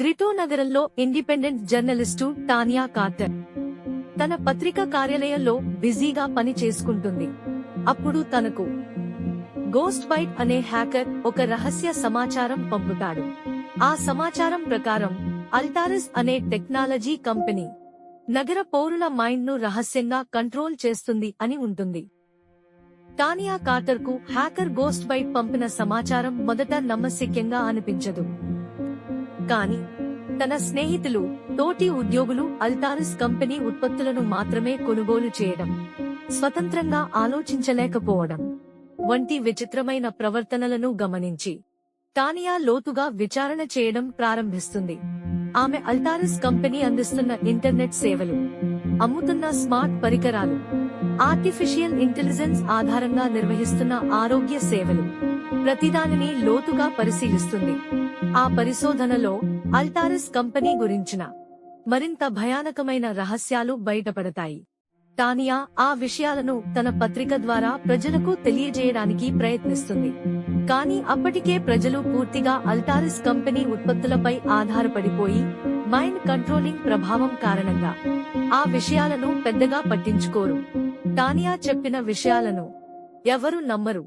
గ్రిటో నగరంలో independent journalist Tania Carter. తన పత్రిక కార్యాలయంలో బిజీగా పని చేసుకుంటుంది. అప్పుడు తనకు గోస్ట్ బైట్ అనే హ్యాకర్ ఒక రహస్య సమాచారం పంపుతాడు. ఆ సమాచారం ప్రకారం అల్టారిస్ అనే టెక్నాలజీ కంపెనీ నగర పౌరుల మైండ్ను రహస్యంగా కంట్రోల్ చేస్తుంది అని ఉంటుంది. టానియా కార్టర్కు హ్యాకర్ గోస్ట్ బైట్ పంపిన సమాచారం మొదట నమ్మశక్యంగా అనిపించదు. కానీ తన స్నేహితులు తోటి ఉద్యోగులు అల్టారిస్ కంపెనీ ఉత్పత్తులను మాత్రమే కొనుగోలు చేయడం స్వతంత్రంగా ఆలోచించలేకపోవడం వంటి విచిత్రమైన ప్రవర్తనలను గమనించి టానియా లోతుగా విచారణ చేయడం ప్రారంభిస్తుంది. ఆమె అల్టారిస్ కంపెనీ అందిస్తున్న ఇంటర్నెట్ సేవలు అమ్ముతున్న స్మార్ట్ పరికరాలు ఆర్టిఫిషియల్ ఇంటెలిజెన్స్ ఆధారంగా నిర్వహిస్తున్న ఆరోగ్య సేవలు ప్రతిదానిని లోతుగా పరిశీలిస్తుంది. ఆ పరిశోధనలో అల్టారిస్ కంపెనీ గురించిన మరింత భయానకమైన రహస్యాలు బయటపడతాయి. టానియా ఆ విషయాలను తన పత్రిక ద్వారా ప్రజలకు తెలియజేయడానికి ప్రయత్నిస్తుంది. కానీ అప్పటికే ప్రజలు పూర్తిగా అల్టారిస్ కంపెనీ ఉత్పత్తులపై ఆధారపడిపోయి మైండ్ కంట్రోలింగ్ ప్రభావం కారణంగా ఆ విషయాలను పెద్దగా పట్టించుకోరు. టానియా చెప్పిన విషయాలను ఎవరు నమ్మరు.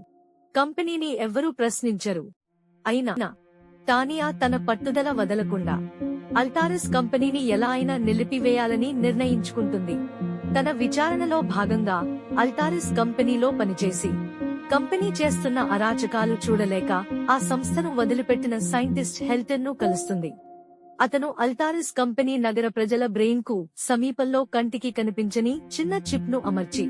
కంపెనీని ఎవ్వరూ ప్రశ్నించరు. అయినా టానియా తన పట్టుదల వదలకుండా అల్టారిస్ కంపెనీని ఎలా అయినా నిలిపివేయాలని నిర్ణయించుకుంటుంది. తన విచారణలో భాగంగా అల్టారిస్ కంపెనీలో పనిచేసి కంపెనీ చేస్తున్న అరాచకాలు చూడలేక ఆ సంస్థను వదిలిపెట్టిన సైంటిస్ట్ హెల్టన్ను కలుస్తుంది. అతను అల్టారిస్ కంపెనీ నగర ప్రజల బ్రెయిన్కు సమీపంలో కంటికి కనిపించని చిన్న చిప్ను అమర్చి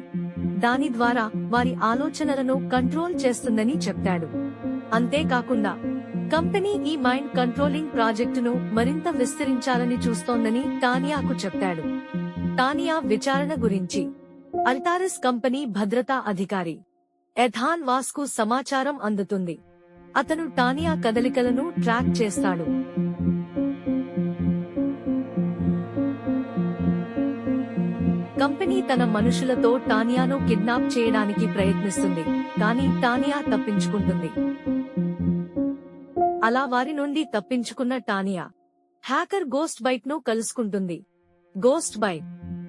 దాని ద్వారా వారి ఆలోచనలను కంట్రోల్ చేస్తుందని చెప్తాడు అంతేకాకుండా కంపెనీ ఈ మైండ్ కంట్రోలింగ్ ప్రాజెక్టును మరింత విస్తరించాలని చూస్తోందని టానియాకు చెప్పాడు. టానియా విచారణ గురించి అల్టారిస్ కంపెనీ భద్రతా అధికారి ఎథాన్ వాస్కు సమాచారం అందుతుంది. అతను టానియా కదలికలను ట్రాక్ చేస్తాడు. కంపెనీ తన మనుషులతో టానియాను కిడ్నాప్ చేయడానికి ప్రయత్నిస్తుంది కానీ టానియా తప్పించుకుంటుంది. అలా వారి నుండి తప్పించుకున్న టానియా హ్యాకర్ గోస్ట్ బైట్ను కలుసుకుంటుంది. గోస్ట్ బైట్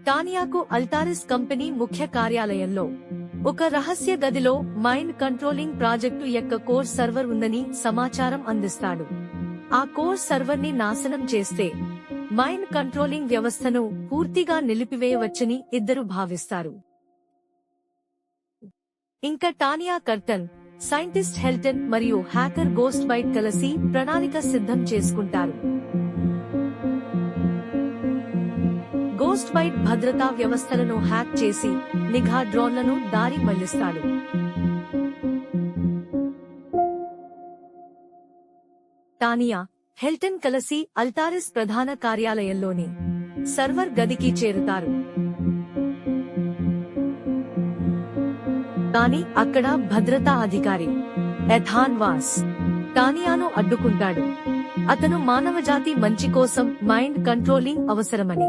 టానియాకు అల్టారిస్ కంపెనీ ముఖ్య కార్యాలయంలో ఒక రహస్య గదిలో మైండ్ కంట్రోలింగ్ ప్రాజెక్టు యొక్క కోర్ సర్వర్ ఉందని సమాచారం అందిస్తాడు. ఆ కోర్ సర్వర్ని నాశనం చేస్తే మైండ్ కంట్రోలింగ్ వ్యవస్థను పూర్తిగా నిలిపివేయవచ్చని ఇద్దరు భావిస్తారు. ఇంకా టానియా కర్టన్ సైంటిస్ట్ హెల్టన్ మరియు హ్యాకర్ గోస్ట్ బైట్ కలిసి ప్రణాళిక సిద్ధం చేసుకుంటారు. గోస్ట్ బైట్ భద్రతా వ్యవస్థలను హ్యాక్ చేసి నిఘా డ్రోన్లను దారి మళ్ళిస్తాడు. టానియా హెల్టన్ కలసి అల్టారిస్ ప్రధాన కార్యాలయంలోని సర్వర్ గదికి చేరుతారు. కానీ అక్కడ భద్రతా అధికారి ఎథాన్ వాస్ టానియాను అడ్డుకుంటాడు. అతను మానవజాతి మంచి కోసం మైండ్ కంట్రోలింగ్ అవసరమని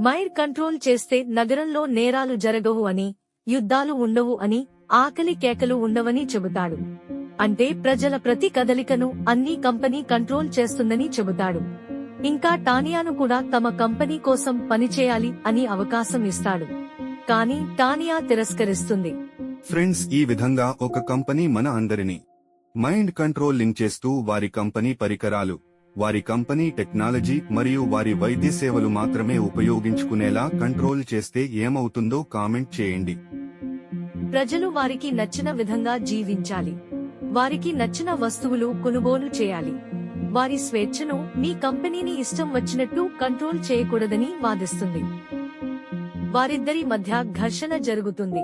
మైండ్ కంట్రోల్ చేస్తే నగరంలో నేరాలు జరగవు అని యుద్ధాలు ఉండవు అని ఆకలి కేకలు ఉండవని చెబుతాడు. అంటే ప్రజల ప్రతి కదలికను అన్ని కంపెనీ కంట్రోల్ చేస్తుందని చెబుతాడు. ఇంకా టానియాను కూడా తమ కంపెనీ కోసం పనిచేయాలి అని అవకాశం ఇస్తాడు. కానీ టానియా తిరస్కరిస్తుంది. ఫ్రెండ్స్ ఈ విధంగా ఒక కంపెనీ మన అందరినీ మైండ్ కంట్రోల్ లింక్ చేస్తూ వారి కంపెనీ పరికరాలు వారి కంపెనీ టెక్నాలజీ మరియు వారి వైద్య సేవలు మాత్రమే ఉపయోగించుకునేలా కంట్రోల్ చేస్తే ఏమవుతుందో కామెంట్ చేయండి. ప్రజలు వారికి నచ్చిన విధంగా జీవించాలి. వారికి నచ్చిన వస్తువులు కొనుగోలు చేయాలి. వారి స్వేచ్ఛను మీ కంపెనీని ఇష్టం వచ్చినట్టు కంట్రోల్ చేయకూడదని వాదిస్తుంది. వారిద్దరి మధ్య ఘర్షణ జరుగుతుంది.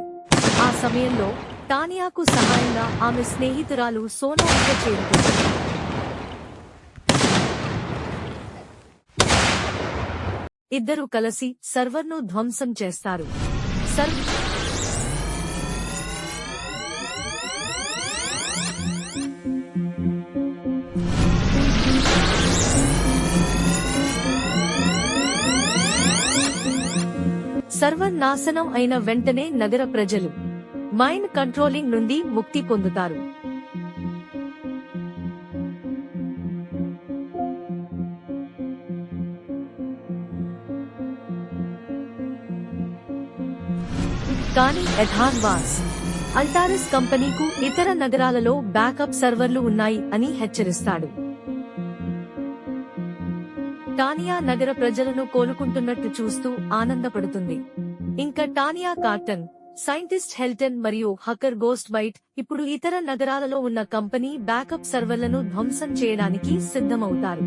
ఆ సమయంలో టానియాకు సహాయంగా ఆమె స్నేహితురాలు సోనా వద్ద చేరుతుంది ఇద్దరు కలిసి సర్వర్ను ధ్వంసం చేస్తారు. సర్వ్ సర్వనాశనం అయిన వెంటనే నగర ప్రజలు మైండ్ కంట్రోలింగ్ నుండి ముక్తి పొందుతారు. కానీ ఎథాన్ అల్టారిస్ అల్టారస్ కంపెనీకు ఇతర నగరాలలో బ్యాకప్ సర్వర్లు ఉన్నాయి అని హెచ్చరిస్తాడు. టానియా నగర ప్రజలను కోలుకుంటున్నట్టు చూస్తూ ఆనందపడుతుంది. ఇంకా టానియా కార్టన్ సైంటిస్ట్ హెల్టన్ మరియు హకర్ గోస్ట్ బైట్ ఇప్పుడు ఇతర నగరాలలో ఉన్న కంపెనీ బ్యాకప్ సర్వర్లను ధ్వంసం చేయడానికి సిద్ధమవుతారు.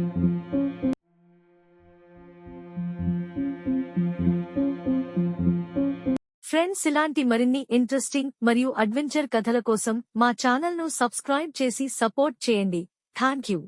ఫ్రెండ్స్ ఇలాంటి మరిన్ని ఇంట్రెస్టింగ్ మరియు అడ్వెంచర్ కథల కోసం మా ఛానల్ను సబ్స్క్రైబ్ చేసి సపోర్ట్ చేయండి. Thank you